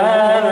Amen.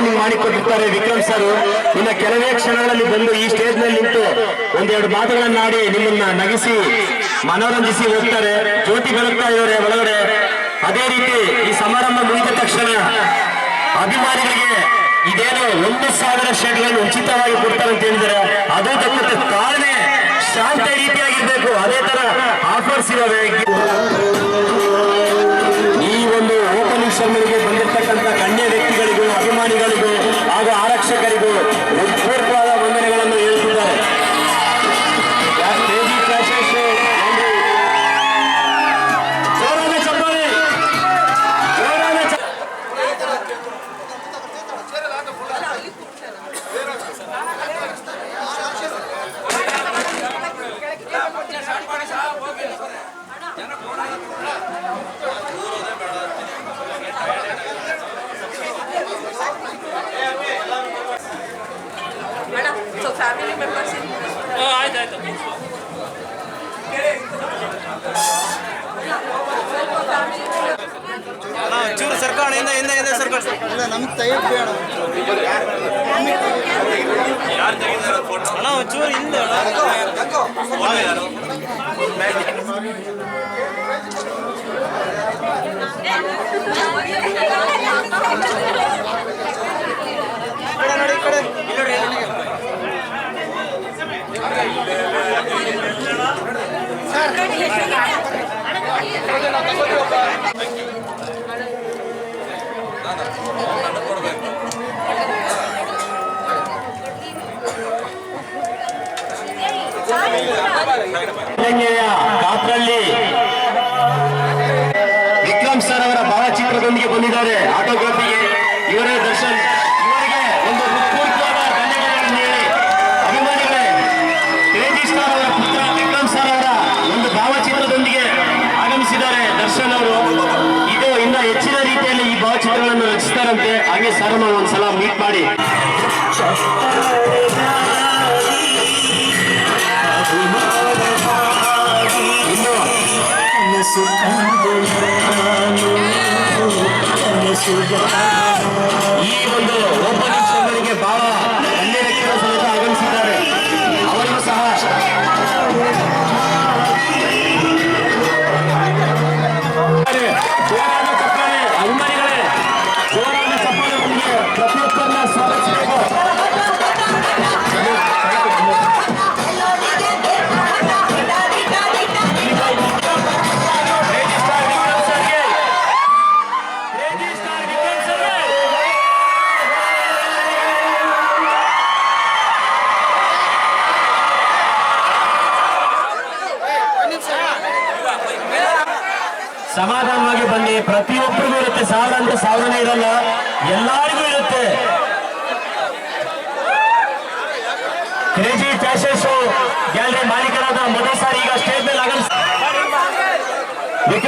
Opening ಮಾಡಿಕೊಟ್ಟಿರ್ತಾರೆ Vikram sir ಇನ್ನ ಕೆಲವೇ ಕ್ಷಣಗಳಲ್ಲಿ ಬಂದು ಈ ಸ್ಟೇಜ್ನಲ್ಲಿ ನಿಂತು ಒಂದೆರಡು ಮಾತುಗಳನ್ನಾಡಿ ನಿಮ್ಮನ್ನ ನಗಿಸಿ, ಮನೋರಂಜಿಸಿ ಹೋಗ್ತಾರೆ. ಜ್ಯೋತಿ ಬರುತ್ತಾ ಇದ್ದಾರೆ ಒಳಗಡೆ. ಅದೇ ರೀತಿ ಈ ಸಮಾರಂಭ ಮುಗಿದ ತಕ್ಷಣ ಅಭಿಮಾನಿಗಳಿಗೆ ಇದೇನು ಒಂದು ಸಾವಿರ ಶೇಡ್ಗಳನ್ನು ಉಚಿತವಾಗಿ ಕೊಡ್ತಾರೆ ಅಂತ ಹೇಳಿದರೆ ಅದು ತಕ್ಕಂತೆ ತಾಳ್ಮೆ ಶಾಂತ ರೀತಿಯಾಗಿರ್ಬೇಕು. ಅದೇ ತರ ಆಫರ್ಸ್ ಇದಾವೆ ಈ ಒಂದು ಓಪನಿಂಗ್ ಸಮಯಕ್ಕೆ ಅಧಿಕಾರಿಗಳಿಗೂ ಹಾಗೂ ಫ್ಯಾಮಿಲಿ ಮೆಂಬರ್ಸ್ ಹಾಂ ಆಯ್ತು ಆಯಿತು. ಚೂರು ಸರ್ಕಾರ ಹಿಂದೆ ಹಿಂದೆ ಹಿಂದೆ ಸರ್ಕಾರ ಇಲ್ಲ ನಮ್ಗೆ ತೆಗೆದು ಬೇಡ. ಅಣ್ಣ ಚೂರು ಹಿಂದೆ ನೋಡಿ ಈ ಕಡೆ. ತೆಂಗೆಯ ಕಾಪ್ರಲ್ಲಿ ವಿಕ್ರಮ್ ಸರ್ ಅವರ ಭಾವಚಿತ್ರದೊಂದಿಗೆ ಬಂದಿದ್ದಾರೆ. ಆಟೋಗ್ರಫಿಗೆ ಹಾಗೆ ಸರ್ ಒಂದ್ಸಲ ಮೀಟ್ ಮಾಡಿ ಇನ್ನು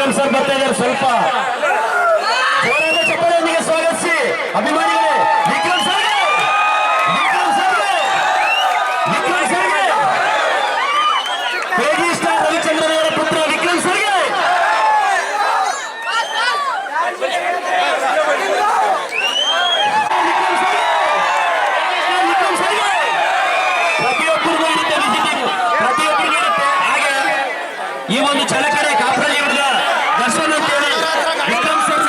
ವಿಕ್ರಮ್ ಸರ್ ಬರ್ತಾ ಇದ್ದಾರೆ ಸ್ವಲ್ಪ. ಚಪ್ಪಾಳೆಯೊಂದಿಗೆ ಸ್ವಾಗತಿಸಿ. ಅಭಿಮಾನಿಗಳೇ, ವಿಕ್ರಮ್ ಸರ್ ವಿಕ್ರಮ್ ಸರ್ ವಿಕ್ರಮ್ ಸರ್ಗೆ! ಕ್ರೇಜಿ ಸ್ಟಾರ್ ರವಿಚಂದ್ರನ್ ಅವರ ಪುತ್ರ ವಿಕ್ರಮ್ ಸರ್ಗೆ! ಈ ಒಂದು ಚಳಕಡೆ ಕಾಪರಲ್ಲಿ ಹಿಡಿದ ದರ್ಶನ್ ಅಂತೇಳಿ ವಿಕ್ರಮ್ ಸರ್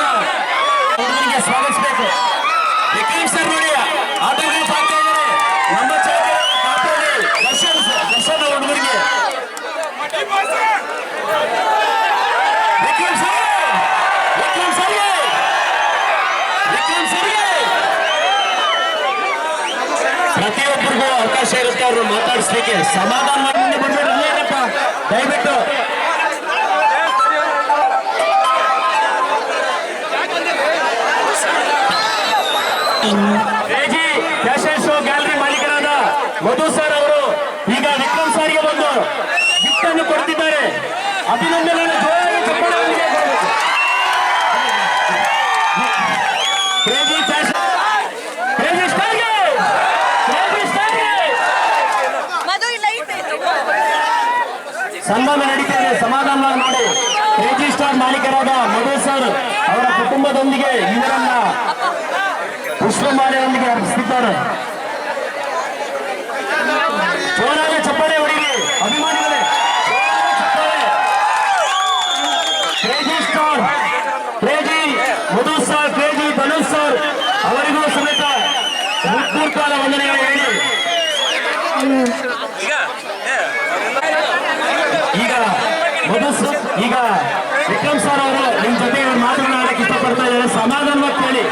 ಹುಡುಗರಿಗೆ ಸ್ವಾಗತಿಸಬೇಕು ವಿಕ್ರಮ್ ಸರ್ ನೋಡಿ ಆಟೋಗ್ರಾಫ್ ಆಗ್ತಾ ಇದ್ದಾರೆ ನಮ್ಮ ಚಳಕಡೆ ಕಾಪರಲ್ಲಿ ದರ್ಶನ್ ದರ್ಶನ್ ಹುಡುಗರಿಗೆ ವಿಕ್ರಮ್ ಸರ್ ವಿಕ್ರಮ್ ಸರ್ಗೆ ವಿಕ್ರಮ್ ಸರ್ಗೆ ಪ್ರತಿಯೊಬ್ಬರಿಗೂ ಅವಕಾಶ ಇರುತ್ತೆ ಅವ್ರನ್ನ ಮಾತಾಡಿಸ್ಲಿಕ್ಕೆ ಸಮಾಧಾನ ಮಾಡಿಕೊಂಡು ಇರಪ್ಪ ದಯವಿಟ್ಟು. ಗ್ಯಾಲರಿ ಮಾಲೀಕರಾದ ಅವರು ಈಗ ವಿಕ್ರಮ್ ಸರ್ಗೆ ಅಭಿನಂದನೆ ಜೋರಾಗಿ ಕೊಡಬೇಕು. ಕ್ರೇಜಿ ಫ್ಯಾಷನ್ ಕ್ರೇಜಿ ಸ್ಟಾರ್ಗೆ ಕ್ರೇಜಿ ಸ್ಟಾರ್ಗೆ ಮಧು ಇಲ್ಲ ಐತೆ ಸನ್ಮಾನ ನಡೀತಿದೆ ಸಮಾಧಾನವಾಗಿ ನೋಡಿ ಕ್ರೇಜಿ ಸ್ಟಾರ್ ಮಾಲೀಕರಾದ ಮಧು ಸರ್ ಅವರ ಕುಟುಂಬದೊಂದಿಗೆ ಇವರನ್ನ ಪುಷ್ಪಮಾಲೆಯೊಂದಿಗೆ ಅರ್ಪಿಸುತ್ತಾರೆ ಜೋರಾದ ಚಪ್ಪಾಳೆ ಹೊಡಿರಿ ಅಭಿಮಾನಿಗಳೇ crazy star, crazy Madhu sir, crazy Dhanush sir, ಅವರಿಗೂ ಸಮೇತ ಮುತ್ಪೂರ್ಕಾಲ ವಂದನೆಗಳು ಹೇಳಿ ಈಗ ಮಧು ಸ- ಈಗ ವಿಕ್ರಮ್ ಸರ್ ಅವರು, ನಿಮ್ ಜೊತೆ ಮಾತನಾಡಕ್ಕೆ ಇಷ್ಟಪಡ್ತಾ ಇದ್ದಾರೆ. ಸಮಾಧಾನ ಕೇಳಿ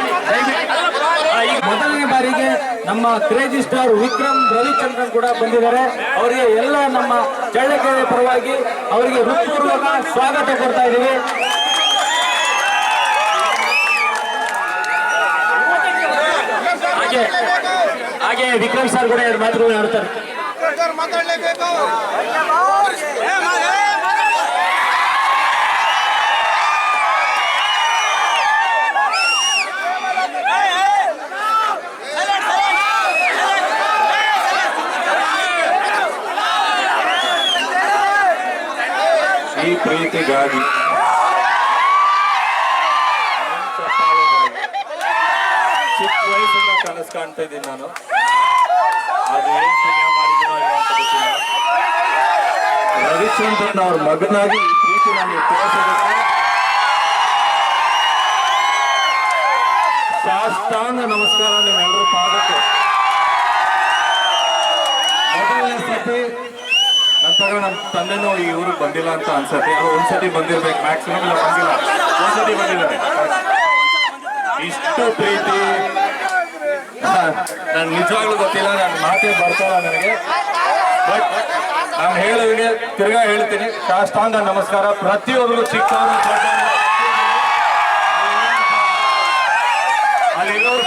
ಮೊದಲನೇ ಬಾರಿಗೆ ನಮ್ಮ ಕ್ರೇಜಿ ಸ್ಟಾರ್ ವಿಕ್ರಮ್ ರವಿಚಂದ್ರನ್ ಕೂಡ ಬಂದಿದ್ದಾರೆ. ಅವರಿಗೆ ಎಲ್ಲ ನಮ್ಮ ಚಳ್ಳಕೆರೆ ಪರವಾಗಿ ಅವರಿಗೆ ಹೃತ್ಪೂರ್ವಕ ಸ್ವಾಗತ ಕೊಡ್ತಾ ಇದ್ದೀವಿ. ಹಾಗೆ ಹಾಗೆ ವಿಕ್ರಮ್ ಸರ್ ಕೂಡ ಎರಡು ಮಾತುಗಳನ್ನ ಆಡ್ತಾರೆ. ಭದ್ರತೆಗಾಗಿ ಚಿಕ್ಕ ವಯಸ್ಸಿಂದ ಕನಸು ಕಾಣ್ತಾ ಇದ್ದೀನಿ ನಾನು. ಅದು ರವಿಚಂದ್ರನ್ ಅವ್ರ ಮಗನಾಗಿ ಈ ಪ್ರೀತಿ ನನಗೆ ತೋರಿಸೋದಕ್ಕೆ ಸಾಷ್ಟಾಂಗ ನಮಸ್ಕಾರ ನಿಮ್ಮೆಲ್ಲರೂ ಪಾದಕ್ಕೆ. ಮೊದಲನೇ ಸತಿ ನಂತರ ನಮ್ಮ ತಂದೆನೂ ಈ ಊರಿಗೆ ಬಂದಿಲ್ಲ ಅಂತ ಅನ್ಸತ್ತೆ. ಒಂದು ಒಂದ್ಸತಿ ಬಂದಿರ್ಬೇಕು ಮ್ಯಾಕ್ಸಿಮಮ್ ಇಲ್ಲ, ಬಂದಿಲ್ಲ. ಒಂದ್ಸತಿ ಬಂದಿದ್ದಾರೆ. ಇಷ್ಟು ಪ್ರೀತಿ. ನನ್ ನಿಜವಾಗ್ಲೂ ಗೊತ್ತಿಲ್ಲ ನನ್ನ ಮಾತೇ ಬರ್ತಾರ ನನಗೆ. ಬಟ್ ನಾನು ಹೇಳೋದಿಗೆ ತಿರ್ಗಾ ಹೇಳ್ತೀನಿ. ಸಾಷ್ಟಾಂಗ ನಮಸ್ಕಾರ. ಪ್ರತಿಯೊಬ್ಬರು ಚಿಕ್ಕವರು ಅಲ್ಲಿರೋರು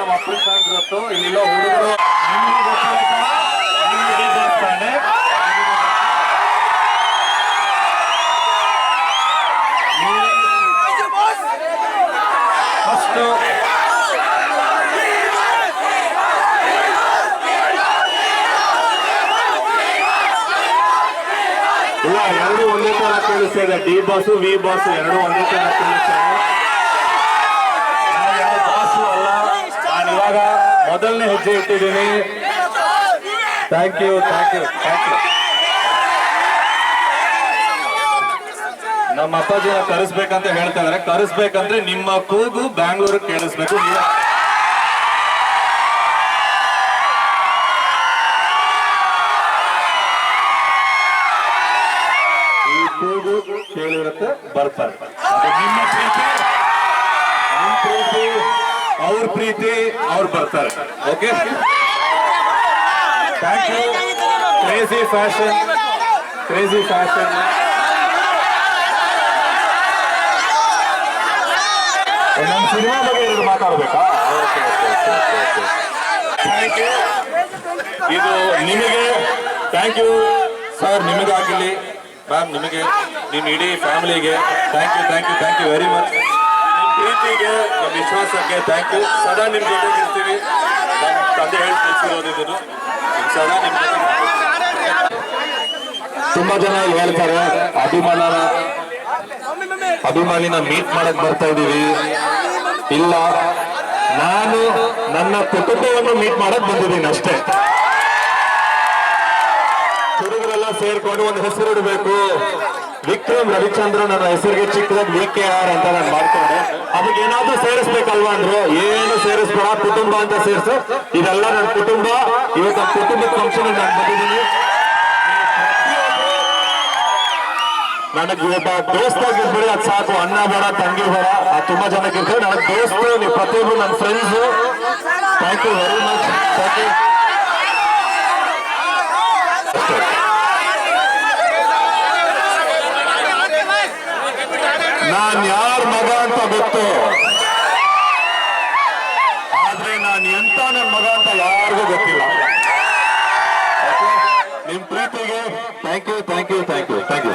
ನಮ್ಮ ಇಲ್ಲಿಲ್ಲ ಹುಡುಗರು ದೇವಸ್ಥಾನ ಫಸ್ಟ್ ಇಲ್ಲ ಎರಡು ಒಂದೇ ತರ ಕೇಳಿಸ್ತಾ ಡಿ ಬಾಸು ವಿ ಬಾಸ್ ಎರಡು ಒಂದೇ ತರ ಕೇಳಿಸ್ತಾ ಅಲ್ಲ ನಾನು ಇವಾಗ ಮೊದಲನೇ ಹೆಜ್ಜೆ ಇಟ್ಟಿದ್ದೀನಿ thank you thank you thank you ನಮ್ಮ ಅಪ್ಪಾಜಿನ ಕರೆಸ್ಬೇಕಂತ ಹೇಳ್ತಾ ಇದಾರೆ. ಕರೆಸ್ಬೇಕಂದ್ರೆ ನಿಮ್ಮ ಕೂಗು ಬ್ಯಾಂಗ್ಳೂರ್ ಕೇಳಿಸ್ಬೇಕು. ಈ ಕೂಗು ಕೇಳಿರುತ್ತೆ, ಬರ್ತಾರೆ. ಕ್ರೇಜಿ ಫ್ಯಾಷನ್ ಕ್ರೇಜಿ ಫ್ಯಾಷನ್ ನಮ್ಮ ಸಿನಿಮಾ ಬಗ್ಗೆ ಏನಾದ್ರು ಮಾತಾಡ್ಬೇಕಾ? ಥ್ಯಾಂಕ್ ಯು ಇದು ನಿಮಗೆ ಥ್ಯಾಂಕ್ ಯು ಸರ್ ನಿಮಗಾಗಲಿ ಮ್ಯಾಮ್ ನಿಮಗೆ ನಿಮ್ಮ ಇಡೀ ಫ್ಯಾಮಿಲಿಗೆ thank you thank you thank you very much ನಿಮ್ಮ ಪ್ರೀತಿಗೆ ನಮ್ಮ ವಿಶ್ವಾಸಕ್ಕೆ ಥ್ಯಾಂಕ್ ಯು ಸದಾ ನಿಮ್ಮ ಜೊತೆಗೆ ಇರ್ತೀವಿ ನಮ್ಮ ತಂದೆ ಹೇಳಿ ಸದಾ ನಿಮ್ಮ ಜೊತೆ ತುಂಬಾ ಜನ ಹೇಳ್ತಾರೆ ಅಭಿಮಾನನ ಅಭಿಮಾನಿನ ಮೀಟ್ ಮಾಡಕ್ ಬರ್ತಾ ಇದೀವಿ. ಇಲ್ಲ, ನಾನು ನನ್ನ ಕುಟುಂಬವನ್ನು ಮೀಟ್ ಮಾಡಕ್ ಬಂದಿದ್ದೀನಿ ಅಷ್ಟೇ. ಹುಡುಗರೆಲ್ಲ ಸೇರ್ಕೊಂಡು ಒಂದು ಹೆಸರು ಇಡಬೇಕು. ವಿಕ್ರಮ್ ರವಿಚಂದ್ರ ನನ್ನ ಹೆಸರಿಗೆ ಚಿಕ್ಕದಾಗಿ ವಿ ಕೆ ಆರ್ ಅಂತ ನಾನು ಮಾಡ್ಕೊಂಡೆ. ಅದಕ್ಕೆ ಏನಾದ್ರೂ ಸೇರಿಸ್ಬೇಕಲ್ವಾ ಅಂದ್ರು, ಏನು ಸೇರಿಸ್ಬೇಡ, ಕುಟುಂಬ ಅಂತ ಸೇರಿಸು. ಇದೆಲ್ಲ ನನ್ನ ಕುಟುಂಬ, ಇವತ್ತು ಕುಟುಂಬದ ಫಂಕ್ಷನ್ ನಾನು ಬಂದಿದ್ದೀನಿ. ನನಗೆ ಒಬ್ಬ ದೋಸ್ತಾಗಿರ್ಬೇಡಿ ಅದು ಸಾಕು. ಅಣ್ಣ ಬೇಡ, ತಂಗಿ ಬೇಡ. ಅದು ತುಂಬಾ ಜನಕ್ಕೆ ನನಗೆ ದೋಸ್ತು, ನೀವು ಪ್ರತಿಯೊಬ್ಬರು ನನ್ನ friends thank you very much thank you ನಾನ್ ಯಾರ ಮಗ ಅಂತ ಗೊತ್ತು. ಆದ್ರೆ ನಾನು ಎಂತ ನನ್ನ ಮಗ ಅಂತ ಯಾರಿಗೂ ಗೊತ್ತಿಲ್ಲ? ನಿಮ್ ಪ್ರೀತಿಗೆ thank you thank you thank you thank you